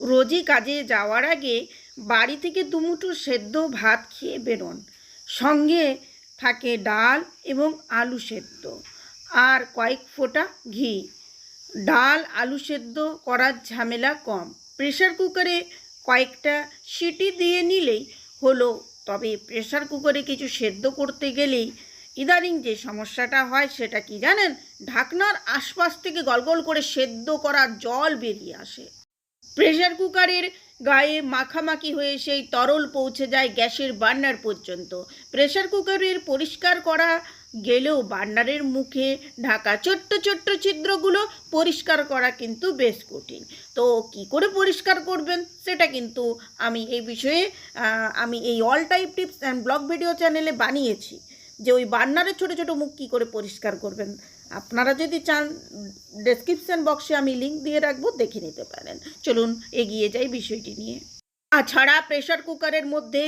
রোজই কাজে যাওয়ার আগে বাড়ি থেকে দুমুঠো সেদ্ধ ভাত খেয়ে বেরোন। সঙ্গে থাকে ডাল এবং আলু সেদ্ধ আর কয়েক ফোঁটা ঘি। ডাল, আলু সেদ্ধ করার ঝামেলা কম। প্রেশার কুকারে কয়েকটা সিটি দিয়ে নিলেই হলো। তবে প্রেশার কুকারে কিছু সেদ্ধ করতে গেলেই ইদানিং যে সমস্যাটা হয় সেটা কি জানেন? ঢাকনার আশপাশ থেকে গলগল করে সেদ্ধ করা জল বেরিয়ে আসে। প্রেশার কুকারের গায়ে মাখামাখি হয়ে সেই তরল পৌঁছে যায় গ্যাসের বার্নার পর্যন্ত। প্রেশার কুকারের পরিষ্কার করা গেলেও বার্নারের মুখে ঢাকা ছোট্ট ছোট্ট ছিদ্রগুলো পরিষ্কার করা কিন্তু বেশ কঠিন। তো কি করে পরিষ্কার করবেন সেটা কিন্তু আমি এই বিষয়ে আমি এই all type tips and blog video চ্যানেলে বানিয়েছি যে ওই বার্নারের ছোট ছোট মুখ কী করে পরিষ্কার করবেন। আপনারা যদি চান ডেসক্রিপশন বক্সে আমি লিঙ্ক দিয়ে রাখব, দেখে নিতে পারেন। চলুন এগিয়ে যাই বিষয়টি নিয়ে। তাছাড়া প্রেশার কুকারের মধ্যে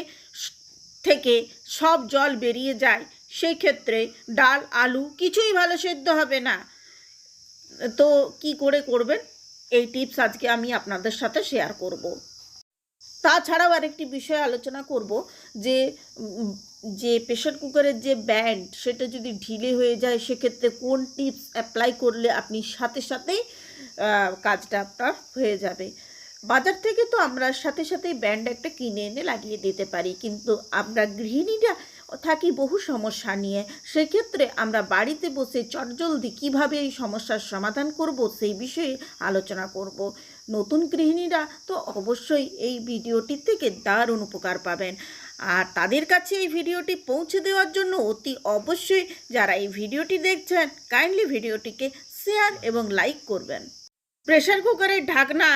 থেকে সব জল বেরিয়ে যায়, সেই ক্ষেত্রে ডাল, আলু কিছুই ভালো সেদ্ধ হবে না। তো কি করে করবেন? এই টিপস আজকে আমি আপনাদের সাথে শেয়ার করব। তাছাড়াও আরেকটি বিষয় আলোচনা করব যে যে প্রেশার কুকারের যে ব্যান্ড সেটা যদি ঢিলে হয়ে যায়, সেক্ষেত্রে কোন টিপস অ্যাপ্লাই করলে আপনি সাথে সাথেই কাজটা আপনার হয়ে যাবে? বাজার থেকে তো আমরা সাথে সাথেই ব্যান্ড একটা কিনে এনে লাগিয়ে দিতে পারি। কিন্তু আমরা গৃহিণীরা থাকি বহু সমস্যা নিয়ে। সেক্ষেত্রে আমরা বাড়িতে বসে চটজলদি কীভাবে এই সমস্যার সমাধান করব, সেই বিষয়ে আলোচনা করব। নতুন গৃহিণীরা তো অবশ্যই এই ভিডিওটি থেকে দারুণ উপকার পাবেন। আর তাদের কাছে এই ভিডিওটি পৌঁছে দেওয়ার জন্য অতি অবশ্যই যারা এই ভিডিওটি দেখছেন কাইন্ডলি ভিডিওটিকে শেয়ার এবং লাইক করবেন। প্রেশার কুকারের ঢাকনা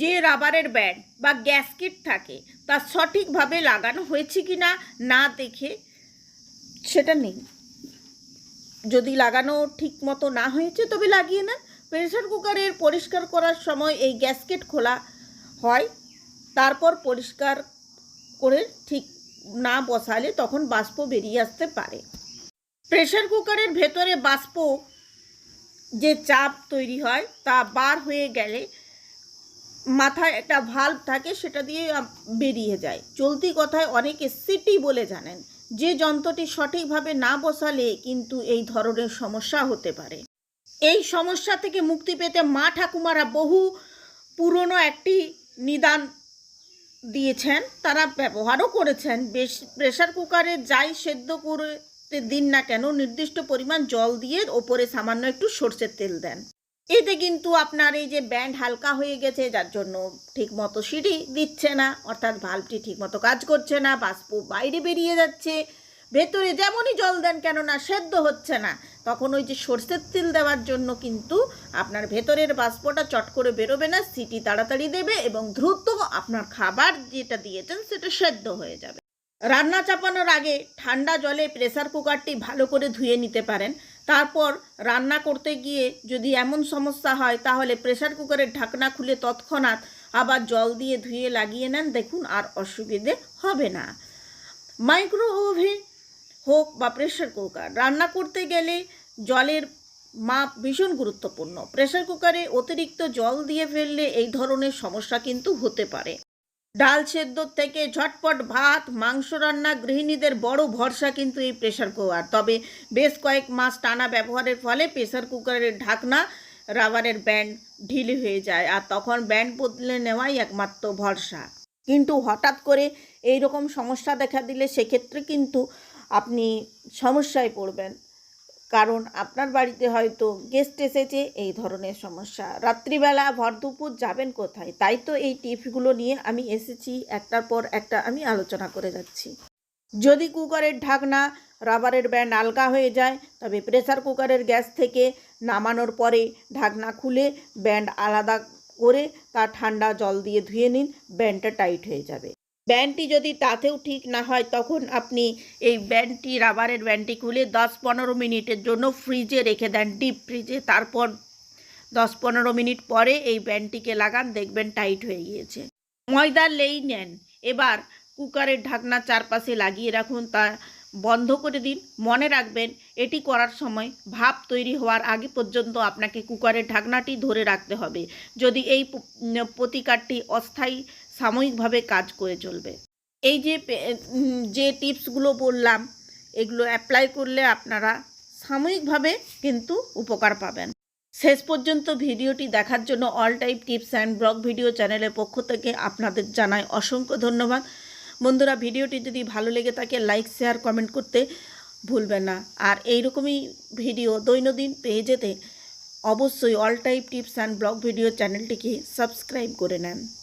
যে রাবারের ব্যান্ড বা গ্যাসকিট থাকে, তা সঠিকভাবে লাগানো হয়েছে কি না না দেখে সেটা নেই। যদি লাগানো ঠিক মতো না হয়েছে, তবে লাগিয়ে নেন। প্রেশার কুকারের পরিষ্কার করার সময় এই গ্যাসকেট খোলা হয়, তারপর পরিষ্কার করে ঠিক না বসালে তখন বাষ্প বেরিয়ে আসতে পারে। প্রেশার কুকারের ভেতরে বাষ্প যে চাপ তৈরি হয় তা বার হয়ে গেলে মাথায় একটা ভাল্ব থাকে, সেটা দিয়ে বেরিয়ে যায়। চলতি কথায় অনেকে সিটি বলে জানেন, যে যন্ত্রটি সঠিকভাবে না বসালে কিন্তু এই ধরনের সমস্যা হতে পারে। এই সমস্যা থেকে মুক্তি পেতে মা ঠাকুমারা বহু পুরনো একটি নিদান দিয়েছেন, তারা ব্যবহারও করেছেন। বেশ প্রেশার কুকারে যাই সেদ্ধ করতে দিন না কেন, নির্দিষ্ট পরিমাণ জল দিয়ে ওপরে সামান্য একটু সর্ষের তেল দেন। এতে কিন্তু আপনার এই যে ব্যান্ড হালকা হয়ে গেছে, যার জন্য ঠিকমতো সিঁড়ি দিচ্ছে না, অর্থাৎ ভাল্বটি ঠিকমতো কাজ করছে না, বাষ্প বাইরে বেরিয়ে যাচ্ছে। ভেতরে যেমনই জল দেন, কেননা সেদ্ধ হচ্ছে না। তখন ওই যে সর্ষের তেল দেওয়ার জন্য কিন্তু আপনার ভেতরের বাষ্পটা চট করে বেরোবে না, সিটি তাড়াতাড়ি দেবে এবং দ্রুত আপনার খাবার যেটা দিয়েছেন সেটা সেদ্ধ হয়ে যাবে। রান্না চাপানোর আগে ঠান্ডা জলে প্রেসার কুকারটি ভালো করে ধুয়ে নিতে পারেন। তারপর রান্না করতে গিয়ে যদি এমন সমস্যা হয় তাহলে প্রেসার কুকারের ঢাকনা খুলে তৎক্ষণাৎ আবার জল দিয়ে ধুয়ে লাগিয়ে নেন, দেখুন আর অসুবিধে হবে না। মাইক্রো ওভেন হোক বা প্রেশার কুকার রান্না করতে গেলে জলের মাপ ভীষণ গুরুত্বপূর্ণ। প্রেশার কুকারে অতিরিক্ত জল দিয়ে ফেললে এই ধরনের সমস্যা কিন্তু হতে পারে। ডাল সেদ্ধ থেকে ঝটপট ভাত, মাংস রান্না, গৃহিণীদের বড় ভরসা কিন্তু এই প্রেশার কুকার তবে বেশ কয়েক মাস টানা ব্যবহারের ফলে প্রেশার কুকারের ঢাকনা রাবারের ব্যান্ড ঢিলে হয়ে যায় আর তখন ব্যান্ড বদলে নেওয়াই একমাত্র ভরসা। কিন্তু হঠাৎ করে এই রকম সমস্যা দেখা দিলে সেক্ষেত্রে কিন্তু আপনি সমস্যায় পড়বেন। কারণ আপনার বাড়িতে হয়তো গেস্ট এসেছে এই ধরনের সমস্যা। রাত্রিবেলা ভর দুপুর যাবেন কোথায়? তাই তো এই টিপসগুলো নিয়ে আমি এসেছি। একটার পর একটা আমি আলোচনা করে যাচ্ছি। যদি কুকারের ঢাকনা রাবারের ব্যান্ড আলগা হয়ে যায়, তবে প্রেসার কুকারের গ্যাস থেকে নামানোর পরে ঢাকনা খুলে ব্যান্ড আলাদা করে তা ঠান্ডা জল দিয়ে ধুয়ে নিন। ব্যান্ডটা টাইট হয়ে যাবে। ব্যান্ডটি যদি তাতেও ঠিক না হয়, তখন আপনি এই ব্যান্ডটি, রাবারের ব্যান্ডটি খুলে দশ পনেরো মিনিটের জন্য ফ্রিজে রেখে দেন, ডিপ ফ্রিজে। তারপর দশ পনেরো মিনিট পরে এই ব্যান্ডটিকে লাগান, দেখবেন টাইট হয়ে গিয়েছে। ময়দা লেই নেন। এবার কুকারের ঢাকনা চারপাশে লাগিয়ে রাখুন। তা বন্ধ করে দিন, মনে রাখবেন এটি করার সময় ভাপ তৈরি হওয়ার আগে পর্যন্ত আপনাকে কুকারের ঢাকনাটি ধরে রাখতে হবে, যদি এই প্রতিকারটি অস্থায়ী সাময়িকভাবে কাজ করে চলবে। এই যে যে টিপসগুলো বললাম, এগুলো অ্যাপ্লাই করলে আপনারা সাময়িকভাবে কিন্তু উপকার পাবেন। শেষ পর্যন্ত ভিডিওটি দেখার জন্য all type tips and blog video চ্যানেলের পক্ষ থেকে আপনাদের জানাই অসংখ্য ধন্যবাদ। বন্ধুরা, ভিডিওটি যদি ভালো লেগে থাকে লাইক শেয়ার কমেন্ট করতে ভুলবেন না। আর এইরকমই ভিডিও দৈনন্দিন পেয়ে যেতে অবশ্যই all type tips and blog video চ্যানেলটিকে সাবস্ক্রাইব করে নেন।